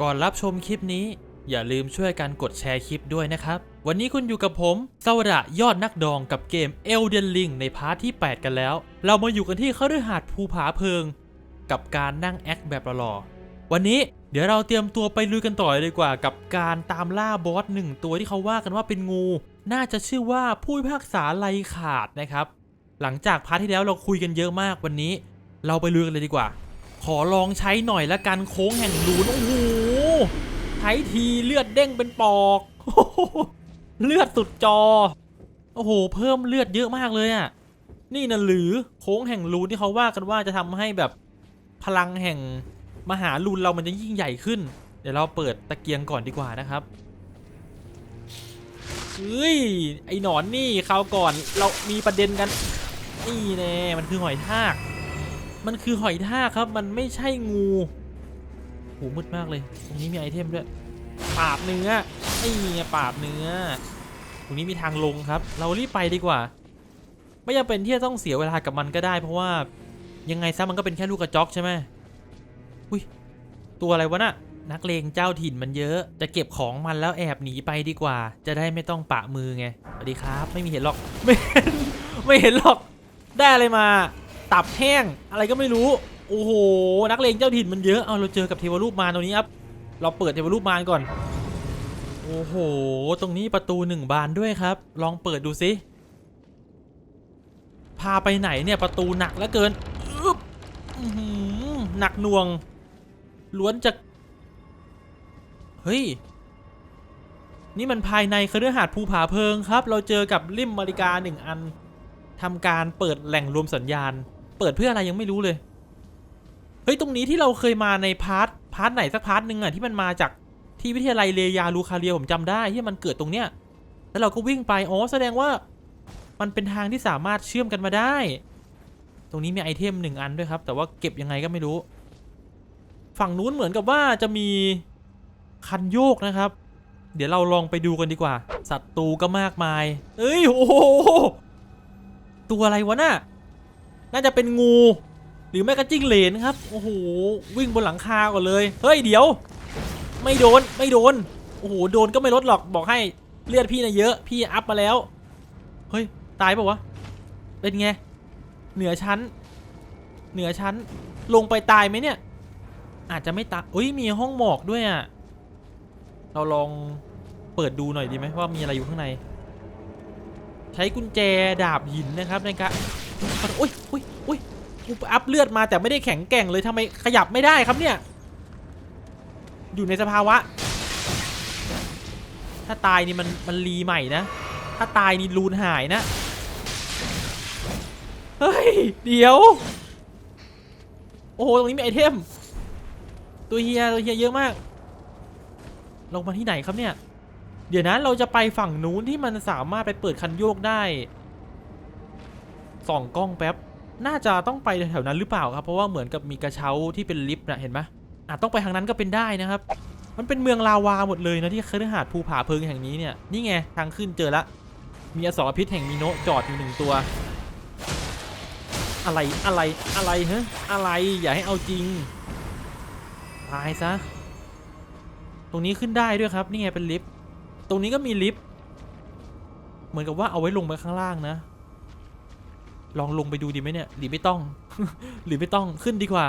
ก่อนรับชมคลิปนี้ อย่าลืมช่วยกันกดแชร์คลิปด้วยนะครับ วันนี้คุณอยู่กับผมสวระยอดนักดองกับเกม Elden Ring ในพาร์ทที่ 8 กันแล้ว เรามาอยู่กันที่เขาด้วยหาดภูผาเพิง กับการนั่งแอคแบบหล่อๆวันนี้เดี๋ยวเราเตรียมตัวไปลุยกันต่อเลยดีกว่า กับการตามล่าบอสหนึ่งตัวที่เขาว่ากันว่าเป็นงู น่าจะชื่อว่าผู้พิพากษาไลขาดนะครับ หลังจากพาร์ทที่แล้วเราคุยกันเยอะมากวันนี้ เราไปลุยกันเลยดีกว่า ขอลองใช้หน่อยละกันโค้งแห่งลูนโอ้โหใช้ทีเลือดเด้งเป็นปอก เลือดสุดจอ โอ้โห เพิ่มเลือดเยอะมากเลยอะ่ะ นี่นะหรือโค้งแห่งลูนที่เขาว่ากันว่าจะทำให้แบบพลังแห่งมหาลูนเรามันจะยิ่งใหญ่ขึ้น เดี๋ยวเราเปิดตะเกียงก่อนดีกว่านะครับเฮ้ย ไอหนอนนี่คราวก่อนเรามีประเด็นกัน นี่แน่มันคือหอยทาก มันคือหอยทากครับ มันไม่ใช่งูโหมืดมากเลย ตรงนี้มีไอเทมด้วย ปาดเนื้อนี่ไงปาดเนื้อ ตรงนี้มีทางลงครับ เรารีบไปดีกว่า ไม่จำเป็นที่จะต้องเสียเวลากับมันก็ได้ เพราะว่ายังไงซะมันก็เป็นแค่ลูกกระจอกใช่ไหมอุ้ย ตัวอะไรวะน่ะนักเลงเจ้าถิ่นมันเยอะ จะเก็บของมันแล้วแอบหนีไปดีกว่า จะได้ไม่ต้องปะมือไง สวัสดีครับ ไม่มีเห็นหรอก ไม่เห็น ไม่เห็นหรอก ได้อะไรมา ตับแห้ง อะไรก็ไม่รู้ โอ้โห นักเลงเจ้าถิ่นมันเยอะ เอาเราเจอกับเทวรูปมารตรงนี้ครับ เราเปิดเทวรูปมารก่อน โอ้โห ตรงนี้ประตูหนึ่งบานด้วยครับ ลองเปิดดูสิ พาไปไหนเนี่ยประตูหนักเหลือเกินอึ๊บหนักหน่วง ล้วนจะ เฮ้ย นี่มันภายในคฤหาสน์ภูผาเพิงครับ เราเจอกับริมมาริกาหนึ่งอันทำการเปิดแหล่งรวมสัญญาณ เปิดเพื่ออะไรยังไม่รู้เลย เฮ้ย ตรงนี้ที่เราเคยมาในพาร์ทพาร์ทไหนสักพาร์ทหนึ่งอะที่มันมาจากที่วิทยาลัยเลยาลูคาเรียผมจำได้ที่มันเกิดตรงเนี้ย แล้วเราก็วิ่งไป อ๋อ แสดงว่า มันเป็นทางที่สามารถเชื่อมกันมาได้ ตรงนี้มีไอเทมหนึ่งอันด้วยครับ แต่ว่าเก็บยังไงก็ไม่รู้ ฝั่งนู้นเหมือนกับว่าจะมีคันโยกนะครับ เดี๋ยวเราลองไปดูกันดีกว่าศัตรูก็มากมาย เอ้ย โอ้โห ตัวอะไรวะน่ะ น่าจะเป็นงู หรือแม่กระจิ้งเหลนครับ โอ้โห วิ่งบนหลังคาก่อนเลย เฮ้ย เดี๋ยว ไม่โดน ไม่โดน โอ้โห โดนก็ไม่ลดหรอก บอกให้ เลือดพี่นะเยอะ พี่อัพมาแล้ว เฮ้ย ตายปะวะ เป็นไง เหนือชั้น เหนือชั้น ลงไปตายไหมเนี่ย อาจจะไม่ตายอุ้ย มีห้องหมอกด้วยอะ เราลองเปิดดูหน่อยดีไหมว่ามีอะไรอยู่ข้างใน ใช้กุญแจดาบหินนะครับในการ อุ้ยอุ้ยอุ้ยกูอัพเลือดมาแต่ไม่ได้แข็งแกร่งเลยทำไมขยับไม่ได้ครับเนี่ย อยู่ในสภาวะ ถ้าตายนี่มันมันรีใหม่นะ ถ้าตายนี่รูนหายนะ เฮ้ย เดี๋ยว โอ้โห ตรงนี้มีไอเทม ตัวเฮียตัวเฮียเยอะมาก ลงมาที่ไหนครับเนี่ย เดี๋ยวนะเราจะไปฝั่งนู้นที่มันสามารถไปเปิดคันโยกได้ ส่องกล้องแป๊บ น่าจะต้องไปแถวนั้นหรือเปล่าครับ เพราะว่าเหมือนกับมีกระเช้าที่เป็นลิฟต์นะเห็นไหมอาจต้องไปทางนั้นก็เป็นได้นะครับ มันเป็นเมืองลาวาหมดเลยนะที่คฤหาสน์ภูผาเพิงแห่งนี้เนี่ย นี่ไงทางขึ้นเจอละ มีอสรพิษแห่งมิโนะจอดอยู่หนึ่งตัว อะไรอะไรอะไรฮะอะไรอย่าให้เอาจริงตายซะ ตรงนี้ขึ้นได้ด้วยครับนี่ไงเป็นลิฟต์ ตรงนี้ก็มีลิฟต์ เหมือนกับว่าเอาไว้ลงไปข้างล่างนะ ลองลงไปดูดีไหมเนี่ย หรือไม่ต้อง หรือไม่ต้องขึ้นดีกว่า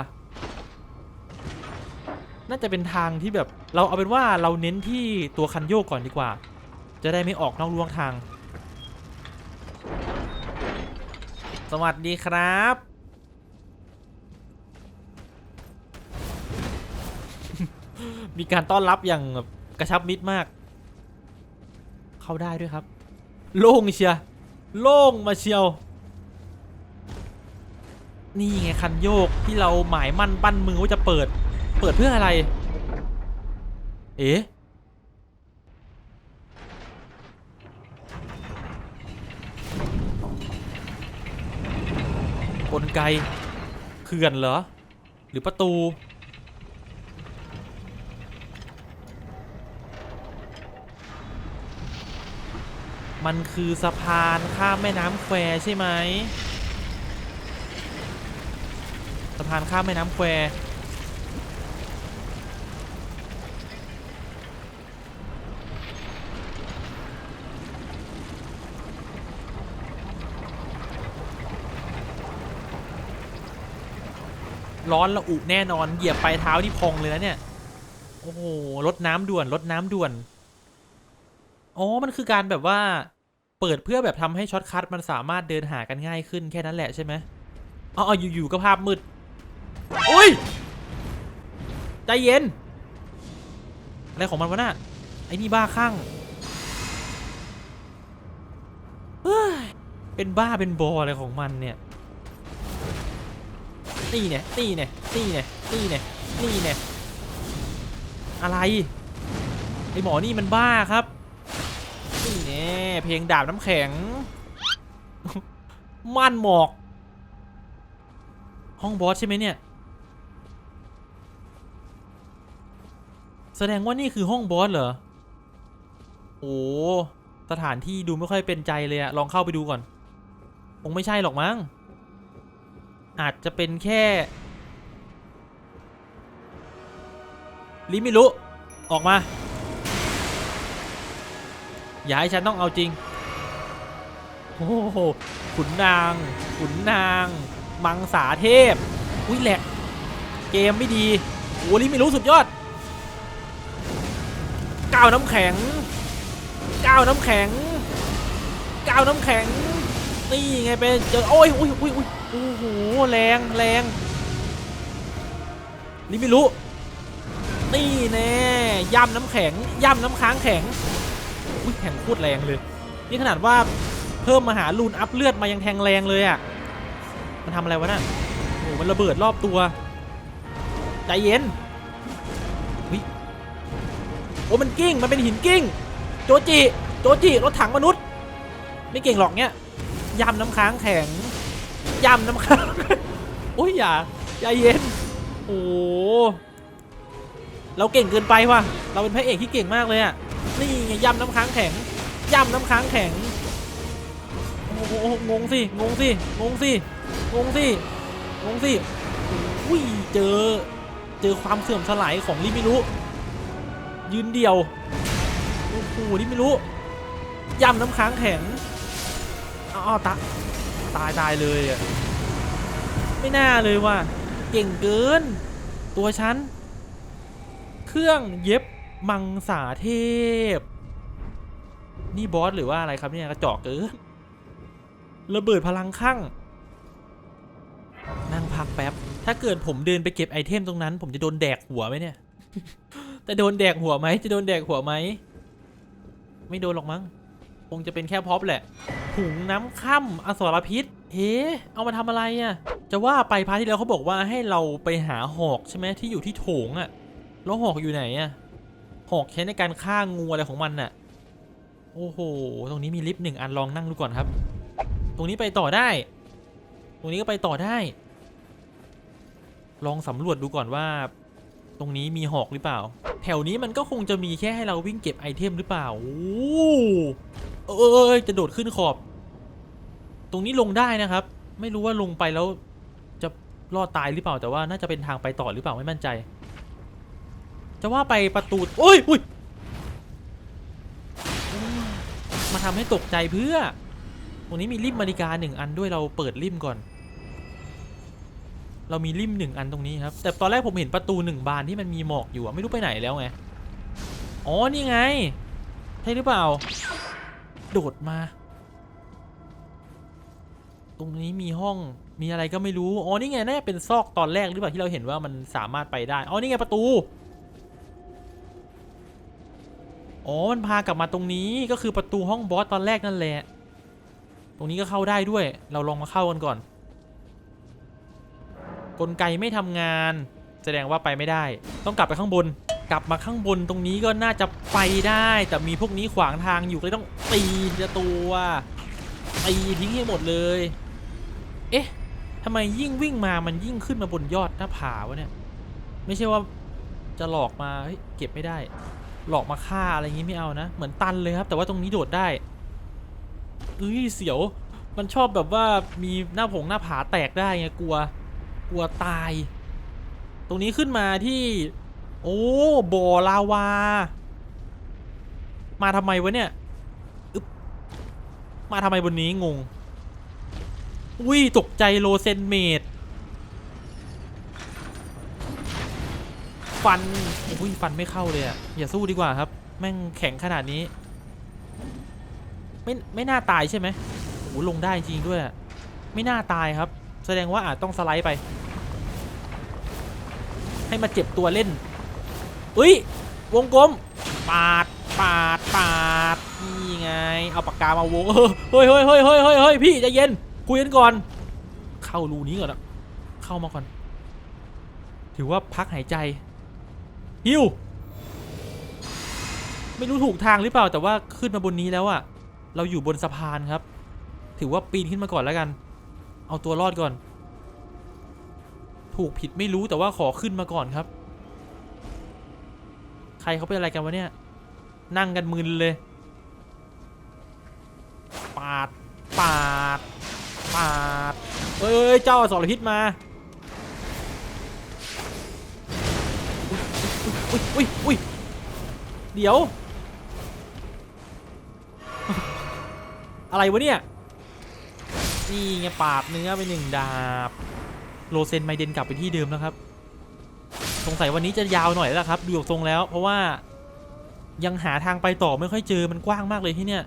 น่าจะเป็นทางที่แบบ เราเอาเป็นว่าเราเน้นที่ตัวคันโยกก่อนดีกว่า จะได้ไม่ออกนอกลวงทาง สวัสดีครับ มีการต้อนรับอย่างกระชับมิตรมาก เข้าได้ด้วยครับ โล่งเชีย โล่งมาเชียว นี่ไงคันโยกที่เราหมายมั่นปั้นมือว่าจะเปิด เปิดเพื่ออะไร เอ๊ะกลไกเขื่อนเหรอ หรือประตู มันคือสะพานข้ามแม่น้ำแควใช่ไหม พานข้ามแม่น้ำแควร้อนละอุแน่นอนเหยียบปลายเท้าที่พองเลยนะเนี่ย โอ้โหรถน้ำด่วนรถน้ำด่วน อ๋อ มันคือการแบบว่า เปิดเพื่อแบบทำให้ช็อตคัทมันสามารถเดินหากันง่ายขึ้นแค่นั้นแหละใช่ไหมอ๋ออยู่ๆก็ภาพมืด อุ้ย ใจเย็น อะไรของมันวะน่ะไอ้นี่บ้าคลั่งเฮ้ยเป็นบ้าเป็นบออะไรของมันเนี่ยนี่เนี่ยนี่เนี่ยนี่เนี่ยนี่เนี่ยนี่เนี่ยอะไร ไอหมอนี่มันบ้าครับนี่แน่เพลงดาบน้ำแข็ง ม่านหมอก ห้องบอสใช่ไหมเนี่ย แสดงว่านี่คือห้องบอสเหรอ โอ้สถานที่ดูไม่ค่อยเป็นใจเลยอะลองเข้าไปดูก่อน คงไม่ใช่หรอกมั้ง อาจจะเป็นแค่ลิมิรุออกมา อย่าให้ฉันต้องเอาจริง โอ้โห ขุนนาง ขุนนาง มังสาเทพ อุ้ยแหลก เกมไม่ดี โอ้ลิมิรุสุดยอด ก้าวน้ำแข็งก้าวน้ำแข็งก้าวน้ำแข็งนี่ไงเป็นเจอโอ้ยอุ้ยอุ้ยอุ้ยโอ้โหแรงแรงลิมิรุนี่แน่ย่ำน้ำแข็งย่ำน้ำค้างแข็งอุ้ยแข็งโคตรแรงเลย นี่ขนาดว่าเพิ่มมาหาลูนอัพเลือดมายังแทงแรงเลยอะ่ะมันทำอะไรวะน่ะโอ้โหมันระเบิดรอบตัวใจเย็น โอ้มันกิ้งมันเป็นหินกิ้ง โจจิโจจิรถถังมนุษย์ ไม่เก่งหรอกเนี่ยยำน้ำค้างแข็งยำน้ำค้างโอ้ยอย่าใจเย็นโอ้เราเก่งเกินไปว่ะเราเป็นพระเอกที่เก่งมากเลยอะนี่ไงยำน้ำค้างแข็งยำน้ำค้างแข็งโอ้โหงงสิงงสิงงสิงงสิงงสิอุ้ยเจอเจอความเสื่อมสลายของลิมิรุ ยืนเดี่ยวโอ้โหลิมิรุย่ำน้ำค้างแข็งอ้าวตาตายตายเลยอะไม่น่าเลยว่ะเก่งเกิน ตัวฉัน เครื่องเย็บมังสาเทพ นี่บอสหรือว่าอะไรครับเนี่ยกระจอกเกินระเบิดพลังข้างนั่งพักแป๊บ ถ้าเกิดผมเดินไปเก็บไอเทมตรงนั้น ผมจะโดนแดกหัวไหมเนี่ย จะโดนแดกหัวไหมจะโดนแดกหัวไหมไม่โดนหรอกมั้งคงจะเป็นแค่พ็อปแหละถุงน้ำค่ำอสรพิษเฮ้เอามาทำอะไรอะ่ะ จะว่าไปพาร์ทที่แล้วเขาบอกว่าให้เราไปหาหอกใช่ไหมที่อยู่ที่โถงอะ่ะแล้วหอกอยู่ไหนอะหอกใช้ในการฆ่างูอะไรของมันน่ะ โอ้โห ตรงนี้มีลิฟต์หนึ่งอันลองนั่งดูก่อนครับ ตรงนี้ไปต่อได้ ตรงนี้ก็ไปต่อได้ ลองสำรวจดูก่อนว่า ตรงนี้มีหอกหรือเปล่า แถวนี้มันก็คงจะมีแค่ให้เราวิ่งเก็บไอเทมหรือเปล่าโอ้เอยจะโดดขึ้นขอบ ตรงนี้ลงได้นะครับ ไม่รู้ว่าลงไปแล้ว จะรอดตายหรือเปล่าแต่ว่าน่าจะเป็นทางไปต่อหรือเปล่าไม่มั่นใจ จะว่าไปประตูโอ้ยอุ้ยโอ้ยมาทำให้ตกใจเพื่อ ตรงนี้มีริมนาฬิกาหนึ่งอันด้วยเราเปิดริมก่อน เรามีริมหนึ่งอันตรงนี้ครับ แต่ตอนแรกผมเห็นประตูหนึ่งบานที่มันมีหมอกอยู่อะไม่รู้ไปไหนแล้วไง อ๋อ นี่ไง ใช่หรือเปล่า โดดมา ตรงนี้มีห้อง มีอะไรก็ไม่รู้ อ๋อ นี่ไง น่าจะเป็นซอกตอนแรกหรือเปล่าที่เราเห็นว่ามันสามารถไปได้ อ๋อ นี่ไงประตู อ๋อ มันพากลับมาตรงนี้ ก็คือประตูห้องบอสตอนแรกนั่นแหละ ตรงนี้ก็เข้าได้ด้วย เราลองมาเข้ากันก่อน กลไกไม่ทำงาน แสดงว่าไปไม่ได้ ต้องกลับไปข้างบน กลับมาข้างบนตรงนี้ก็น่าจะไปได้ แต่มีพวกนี้ขวางทางอยู่ก็เลยต้องตีทีละตัวตีทิ้งให้หมดเลย เอ๊ะทำไมยิ่งวิ่งมามันยิ่งขึ้นมาบนยอดหน้าผาวะเนี่ย ไม่ใช่ว่าจะหลอกมาเฮ้ยเก็บไม่ได้ หลอกมาฆ่าอะไรอย่างงี้ไม่เอานะ เหมือนตันเลยครับ แต่ว่าตรงนี้โดดได้เอ้ยเสียว มันชอบแบบว่ามีหน้าผงหน้าผาแตกได้ไงกลัว กลัวตาย ตรงนี้ขึ้นมาที่ โอ้บ่อลาวา มาทำไมวะเนี่ยอึบมาทำไมบนนี้งงอุ้ยตกใจโลเซนเมดฟันอุ้ยฟันไม่เข้าเลยอะอย่าสู้ดีกว่าครับ แม่งแข็งขนาดนี้ ไม่ไม่น่าตายใช่ไหมโอ้ลงได้จริงด้วยอะไม่น่าตายครับ แสดงว่าอาจต้องสไลด์ไป ให้มาเจ็บตัวเล่นอุ้ยวงกลมปาดปาดปาดนี่ไง เอาปากกามาวงเฮ้ยเฮ้ยเฮ้ยเฮ้ยเฮ้ยเฮ้ยพี่ใจเย็นคุยกันก่อน เข้ารูนี้ก่อนอะเข้ามาก่อน ถือว่าพักหายใจฮิวไม่รู้ถูกทางหรือเปล่าแต่ว่าขึ้นมาบนนี้แล้วอะเราอยู่บนสะพานครับ ถือว่าปีนขึ้นมาก่อนแล้วกัน เอาตัวรอดก่อน ถูกผิดไม่รู้แต่ว่าขอขึ้นมาก่อนครับ ใครเขาเป็นอะไรกันวะเนี่ย นั่งกันมึนเลย ปาด ปาด ปาด เอ้ยเจ้าอสรพิษมา อุ้ยอุ้ยอุ้ยเดี๋ยว อะไรวะเนี่ย นี่ไงปาดเนื้อไปหนึ่งดาบ โลเซนไมเดนกลับไปที่เดิมแล้วครับ สงสัยวันนี้จะยาวหน่อยแล้วล่ะครับ ดูจากทรงแล้ว เพราะว่ายังหาทางไปต่อไม่ค่อยเจอมันกว้างมากเลยที่เนี่ย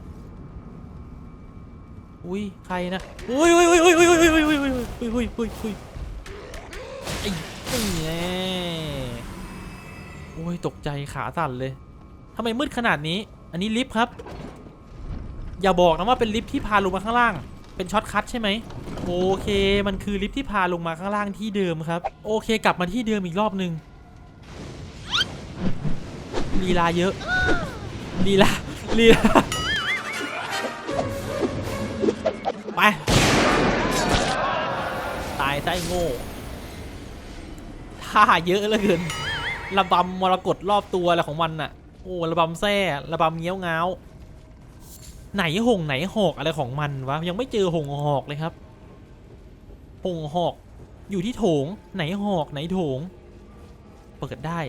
อุ้ยใครนะอุ้ยอุ้ยอุ้ยอุ้ยอุ้ยอุ้ยอุ้ยอุ้ยอุ้ยอุ้ยอุ้ยอุ้ยอุ้ยไอ้นี่แน่โอ้ยตกใจขาสั่นเลยทำไมมืดขนาดนี้ อันนี้ลิฟต์ครับ อย่าบอกนะว่าเป็นลิฟต์ที่พาลงมาข้างล่าง เป็นช็อตคัทใช่ไหมโอเค มันคือลิฟที่พาลงมาข้างล่างที่เดิมครับ โอเค กลับมาที่เดิมอีกรอบหนึ่งลีลาเยอะลีลาลีลาไป ตายไส้โง่ท่าเยอะเหลือเกินระบำมรกตรอบตัวอะไรของมันน่ะ โอ้ระบำแซ่ระบำเงี้ยวง้า ไหนหงไหนหอกอะไรของมันวะยังไม่เจอหงหอกเลยครับหงหอกอยู่ที่โถงไหนหอกไหนโถง เปิดได้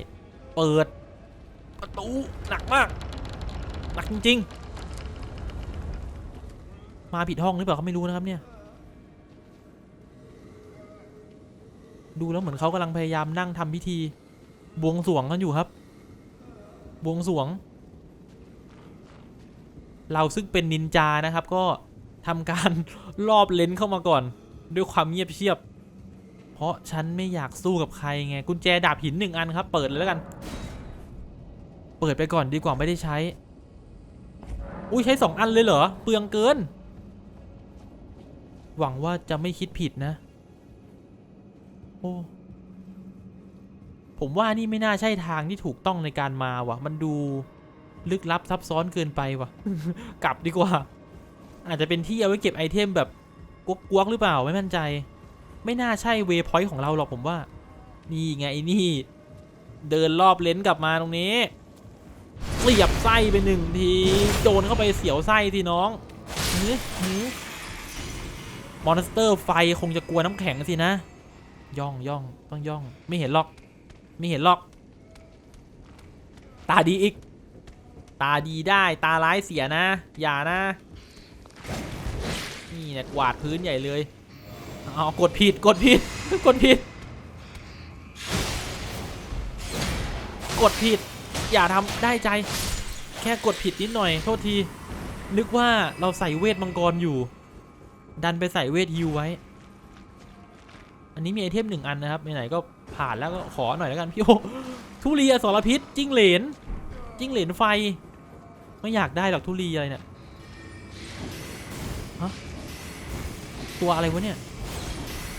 เปิด ประตูหนักมากหนักจริงๆมาผิดห้องหรือเปล่าเขาไม่รู้นะครับเนี่ยดูแล้วเหมือนเขากำลังพยายามนั่งทำพิธี บวงสวงกันอยู่ครับ บวงสวง เราซึ่งเป็นนินจานะครับ ก็ทำการรอบเลนเข้ามาก่อน ด้วยความเงียบเชียบ เพราะฉันไม่อยากสู้กับใครไงกุญแจดาบหินหนึ่งอันครับ เปิดเลยแล้วกัน เปิดไปก่อนดีกว่าไม่ได้ใช้ อุ้ยใช้สองอันเลยเหรอ เปลืองเกิน หวังว่าจะไม่คิดผิดนะ โอ้ผมว่านี่ไม่น่าใช่ทางที่ถูกต้องในการมาวะมันดู ลึกลับซับซ้อนเกินไปวะกลับดีกว่า อาจจะเป็นที่เอาไว้เก็บไอเทมแบบกวกๆหรือเปล่าไม่มั่นใจ ไม่น่าใช่เวพอยต์ของเราหรอกผมว่า นี่ไงนี่ เดินรอบเลนส์กลับมาตรงนี้เสียบไส้ไปหนึ่งทีโดนเข้าไปเสียวไส้ทีน้องมอนสเตอร์ไฟคงจะกลัวน้ำแข็งสินะ ย่องย่องต้องย่อง ไม่เห็นหรอก ไม่เห็นหรอก ตาดีอีก ตาดีได้ตาร้ายเสียนะ อย่านะ นี่เนี่ยกวาดพื้นใหญ่เลยเอากดผิดกดผิดกดผิด กดผิด อย่าทำได้ใจ แค่กดผิดนิดหน่อยโทษที นึกว่าเราใส่เวทมังกรอยู่ ดันไปใส่เวทฮิวไว้ อันนี้มีไอเทมหนึ่งอันนะครับไหนๆก็ผ่านแล้วก็ขอหน่อยแล้วกันพี่โอทุเรียนสรพิษจิ้งเหลนจิ้งเหลนไฟ ไม่อยากได้หรอกทุเรีอะไรเนี่ยฮะตัวอะไรวะเนี่ย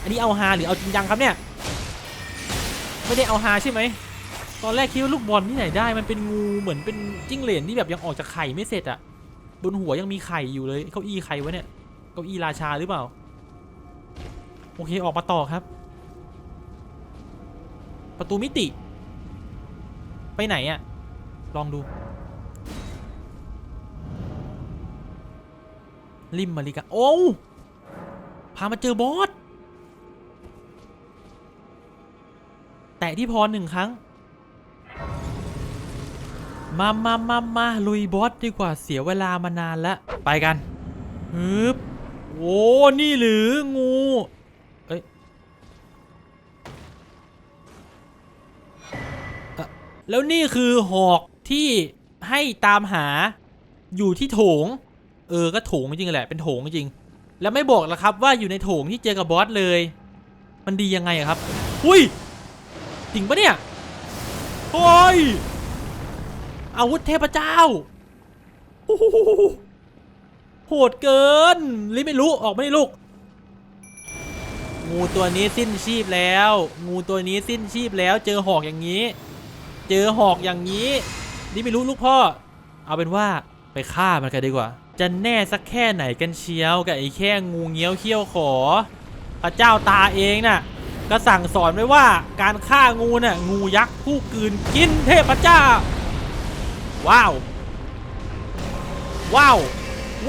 อันนี้เอาฮาหรือเอาจริงจังครับเนี่ย ไม่ได้เอาฮาใช่ไหม ตอนแรกคิดว่าลูกบอลที่ไหนได้ มันเป็นงูเหมือนเป็นจิ้งเหลนที่แบบยังออกจากไข่ไม่เสร็จอะบนหัวยังมีไข่อยู่เลย เก้าอี้ใครวะเนี่ย เก้าอี้ราชาหรือเปล่า โอเคออกมาต่อครับ ประตูมิติ ไปไหนอะลองดู ริมมาริกาโอ้พามาเจอบอสแตะที่พรหนึ่งครั้ง มามามามาลุยบอสดีกว่าเสียเวลามานานแล้ว ไปกันฮึบโอ้นี่หรืองูเอ้ยแล้วนี่คือหอกที่ให้ตามหาอยู่ที่โถง เออก็โถงจริงแหละเป็นโถงจริง แล้วไม่บอกละครับว่าอยู่ในโถงที่เจอกับบอสเลย มันดียังไงครับอุ้ยจริงปะเนี่ยโอ้ยอาวุธเทพเจ้าโหดเกินลิไม่รู้ออกไม่ได้ลูก งูตัวนี้สิ้นชีพแล้ว งูตัวนี้สิ้นชีพแล้ว เจอหอกอย่างนี้ เจอหอกอย่างนี้นี่ไม่รู้ลูกพ่อ เอาเป็นว่าไปฆ่ามันกันดีกว่า จะแน่สักแค่ไหนกันเชียวกับไอ้แค่งูเงี้ยวเขี้ยวขอ พระเจ้าตาเองน่ะก็สั่งสอนไว้ว่าการฆ่างูน่ะงูยักษ์ผู้กืนกินเทพเจ้า ว้าว ว้าว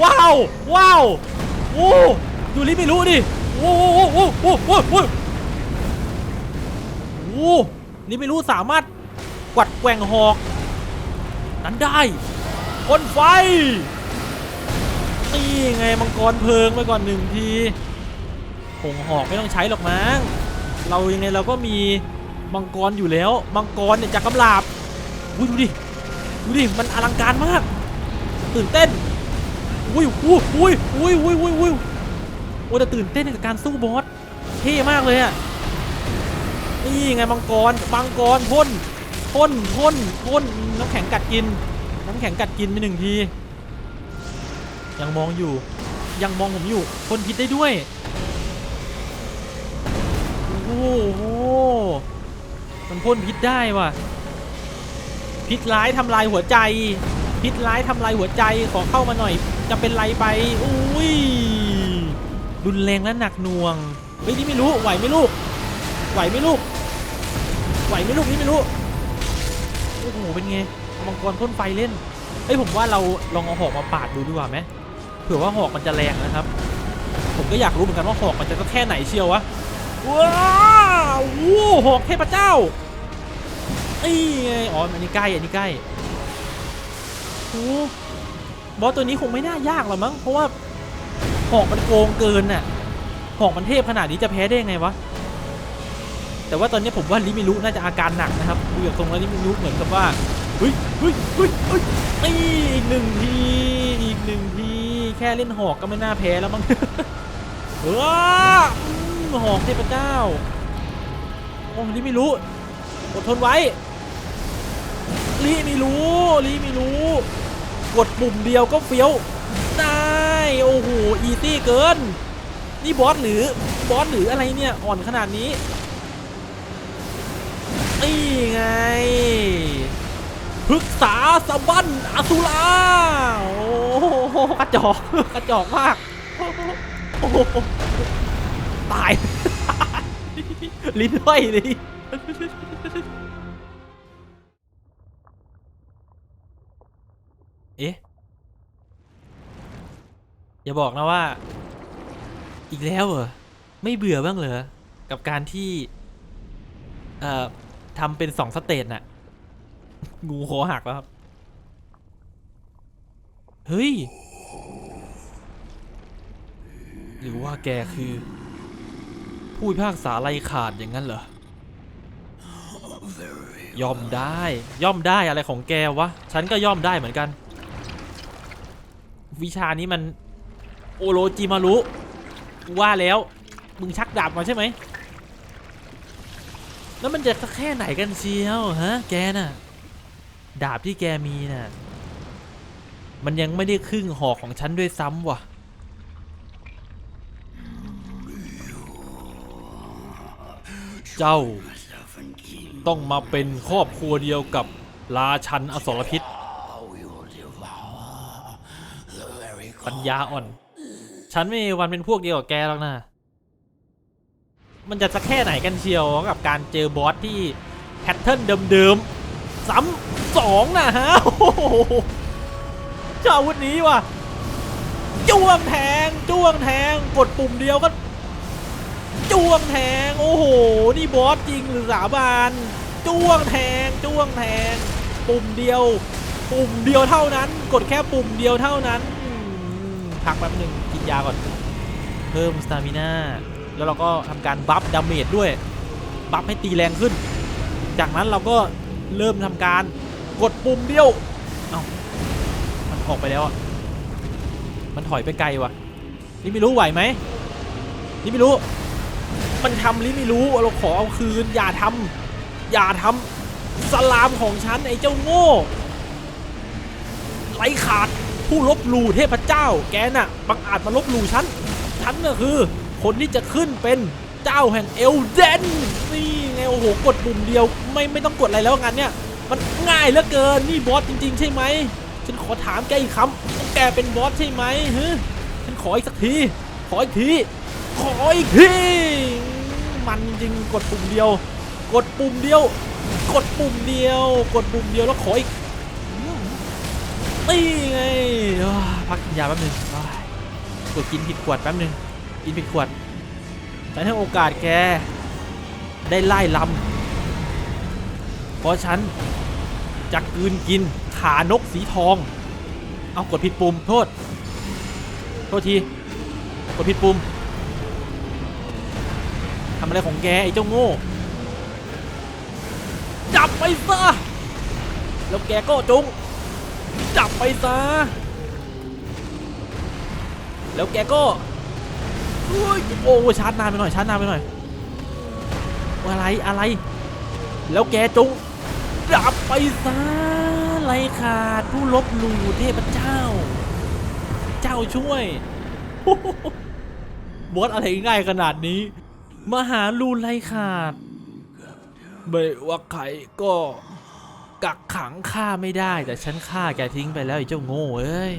ว้าว ว้าวโอ้ดูลิไม่รู้ดิโอ้โหโอ้โหโอ้โหโอ้โอ้นี่ไม่รู้สามารถกวัดแกว่งหอก นั้นได้พ่นไฟ นี่ไงมังกรเพลิงไปก่อนหนึ่งทีผงหอกไม่ต้องใช้หรอกมั้งเรายังไงเราก็มีมังกรอยู่แล้ว มังกรเนี่ยจากกำลาบอุ้ยดูดิดูดิมันอลังการมาก ตื่นเต้นอุ้ยอุ้ยอุ้ยอุ้ยอุ้ยอุ้ยอุ้ยโอ้แต่ตื่นเต้นกับการสู้บอสเท่มากเลยอะนี่ไงมังกรมังกรพ่นพ่นพ่นพ่นน้ำแข็งกัดกิน น้ำแข็งกัดกินไปหนึ่งที ยังมองอยู่ ยังมองผมอยู่พ่นพิษได้ด้วย โอ้โห มันพ่นพิษได้ว่ะ พิษร้ายทำลายหัวใจ พิษร้ายทำลายหัวใจ ขอเข้ามาหน่อย จะเป็นไรไป อุ้ย รุนแรงและหนักหน่วง เฮ้ยนี่ไม่รู้ ไหวไหมลูก ไหวไหมลูก ไหวไหมลูกนี่ไม่รู้ โอ้โห เป็นไง มังกรพ่นไฟเล่นเอ้ยผมว่าเราลองเอาหอกมาปาดดูดีกว่าไหม เผื่อว่าหอกมันจะแรงนะครับ ผมก็อยากรู้เหมือนกันว่าหอกมันจะแค่ไหนเชียววะว้าวโหหอกเทพเจ้านี่ไงอ๋ออันนี้ใกล้อันนี้ใกล้โอ้บอสตัวนี้คงไม่น่ายากหรอมั้งเพราะว่าหอกมันโกงเกินน่ะหอกมันเทพขนาดนี้จะแพ้ได้ยังไงวะแต่ว่าตอนนี้ผมว่าลิมิรุน่าจะอาการหนักนะครับดูจากตรงแล้วลิมิรุเหมือนกับว่าเฮ้ยเฮ้ยเฮ้ยเฮ้ยอีกหนึ่งทีอีกหนึ่งที แค่เล่นหอกก็ไม่น่าแพ้แล้วมั้งเออหอกเทพเจ้าโอ้ลิมิรุอดทนไว้ลีไม่รู้ลีไม่รู้ กดปุ่มเดียวก็เฟี้ยว ได้ โอ้โห อีตี้เกิน นี่บอสหรือบอสหรืออะไรเนี่ย อ่อนขนาดนี้นี่ไง พฤกษาสะบันอสุราโอ้โหกระจอกกระจอกมากโอ้โหตาย ลิ้นห้อยเลยเอ๊ะ อย่าบอกนะว่า อีกแล้วเหรอ ไม่เบื่อบ้างเหรอ กับการที่ เอ่อทำเป็นสองสเตจน่ะ งูคอหักแล้วครับ เฮ้ย หรือว่าแกคือ ผู้พิพากษาไล่ขาดอย่างนั้นเหรอย่อมได้ ย่อมได้อะไรของแกวะ ฉันก็ย่อมได้เหมือนกัน วิชานี้มัน โอโรจิมารุว่าแล้ว มึงชักดาบมาใช่ไหมแล้วมันจะแค่ไหนกันเชียวฮะ แกน่ะ ดาบที่แกมีน่ะ มันยังไม่ได้ครึ่งหอกของฉันด้วยซ้ำว่ะ เจ้า ต้องมาเป็นครอบครัวเดียวกับราชันอสรพิษ ปัญญาอ่อน ฉันไม่มีวันเป็นพวกเดียวกับแกหรอกนะ มันจะสักแค่ไหนกันเชียวกับการเจอบอสที่แพทเทิร์นเดิมๆ ซ้ำ สองนะฮะโอ้โหเจ้าอาวุธนี้ว่ะจ้วงแทงจ้วงแทงกดปุ่มเดียวก็จ้วงแทงโอ้โห นี่บอสจริงหรือสาบานจ้วงแทงจ้วงแทง ปุ่มเดียว ปุ่มเดียวเท่านั้น กดแค่ปุ่มเดียวเท่านั้นพักแป๊บหนึ่งกินยาก่อน เพิ่มสตามิน่าแล้วเราก็ทำการบัฟดาเมจด้วย บัฟให้ตีแรงขึ้น จากนั้นเราก็เริ่มทำการ กดปุ่มเดียว เอ้ามันออกไปแล้วอะมันถอยไปไกลว่ะนี่ไม่รู้ไหวไหมนี่ไม่รู้ มันทำลิไม่รู้เราขอเอาคืน อย่าทำอย่าทำสลามของฉันไอ้เจ้าโง่ไรขาดผู้ลบหลู่เทพเจ้า แกน่ะบังอาจมาลบหลู่ฉัน ฉันน่ะคือคนที่จะขึ้นเป็นเจ้าแห่งเอลเดนนี่ไงโอ้โหกดปุ่มเดียว ไม่ไม่ต้องกดอะไรแล้วงานเนี้ย มันง่ายเหลือเกินนี่บอสจริง ๆ ใช่ไหมฉันขอถามแกอีกคำแกเป็นบอสใช่ไหมฮะฉันขออีกสักทีขออีกทีขออีกทีมันจริงกดปุ่มเดียว กดปุ่มเดียว กดปุ่มเดียว กดปุ่มเดียวแล้วขออีกนี่ไงอ้าวพักกินยาแป๊บนึงกดกินผิดขวดแป๊บนึงกินผิดขวดแต่ให้โอกาสแก ได้ไล่ลำ เพราะฉันจะกืนกินขานกสีทอง เอากดผิดปุ่มโทษ โทษที กดผิดปุ่มทำอะไรของแก ไอ้เจ้าโง่ จับไปซะ แล้วแกก็จง จับไปซะ แล้วแกก็โอ้ยโอ้ชาร์จนานไปหน่อย ชาร์จนานไปหน่อย อะไร อะไร แล้วแกจง จับไปซะไรขาดผู้ลบหลู่เทพเจ้า เจ้าช่วยบอสอะไรง่ายขนาดนี้ มหาลูไลขาดไม่ว่าใครก็ กักขังข้าไม่ได้ แต่ฉันฆ่าแกทิ้งไปแล้วไอ้เจ้าโง่เอ้ย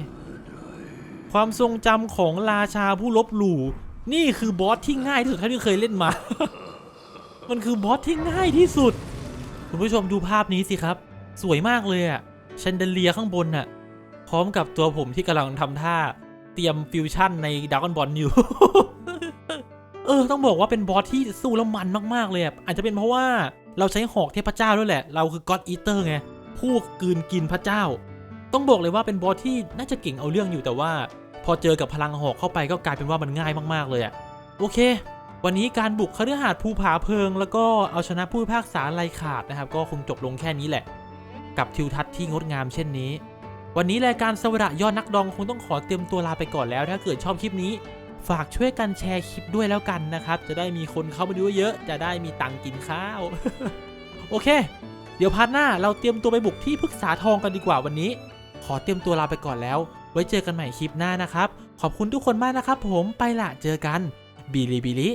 ความทรงจำของราชาผู้ลบหลู่นี่คือบอสที่ง่ายที่สุดที่เคยเล่นมา มันคือบอสที่ง่ายที่สุด คุณผู้ชมดูภาพนี้สิครับ สวยมากเลยอะแชนเดเลียข้างบนน่ะ พร้อมกับตัวผมที่กำลังทำท่าเตรียมฟิวชั่นในด a กอนบอลอยู่ เออ ต้องบอกว่าเป็นบอสที่สู้แล้วมันมากๆเลยอะอาจจะเป็นเพราะว่าเราใช้หอกเทพเจ้าด้วยแหละ เราคือ God Eater ไง ผู้กืนกินพระเจ้า ต้องบอกเลยว่าเป็นบอสที่น่าจะเก่งเอาเรื่องอยู่แต่ว่า พอเจอกับพลังหอกเข้าไปก็กลายเป็นว่ามันง่ายมากๆเลยอะโอเค วันนี้การบุกคฤหาสน์ภูผาเพิง แล้วก็เอาชนะผู้พิพากษาไลขาดนะครับ ก็คงจบลงแค่นี้แหละ กับทิวทัศน์ที่งดงามเช่นนี้ วันนี้รายการสวระยอดนักดองคงต้องขอเตรียมตัวลาไปก่อนแล้ว ถ้าเกิดชอบคลิปนี้ ฝากช่วยกันแชร์คลิปด้วยแล้วกันนะครับ จะได้มีคนเข้ามาดูเยอะ จะได้มีตังค์กินข้าว โอเค เดี๋ยวพาร์ทหน้าเราเตรียมตัวไปบุกที่พฤกษาทองกันดีกว่าวันนี้ ขอเตรียมตัวลาไปก่อนแล้ว ไว้เจอกันใหม่คลิปหน้านะครับ ขอบคุณทุกคนมากนะครับ ผมไปละเจอกันบิลิบิลิ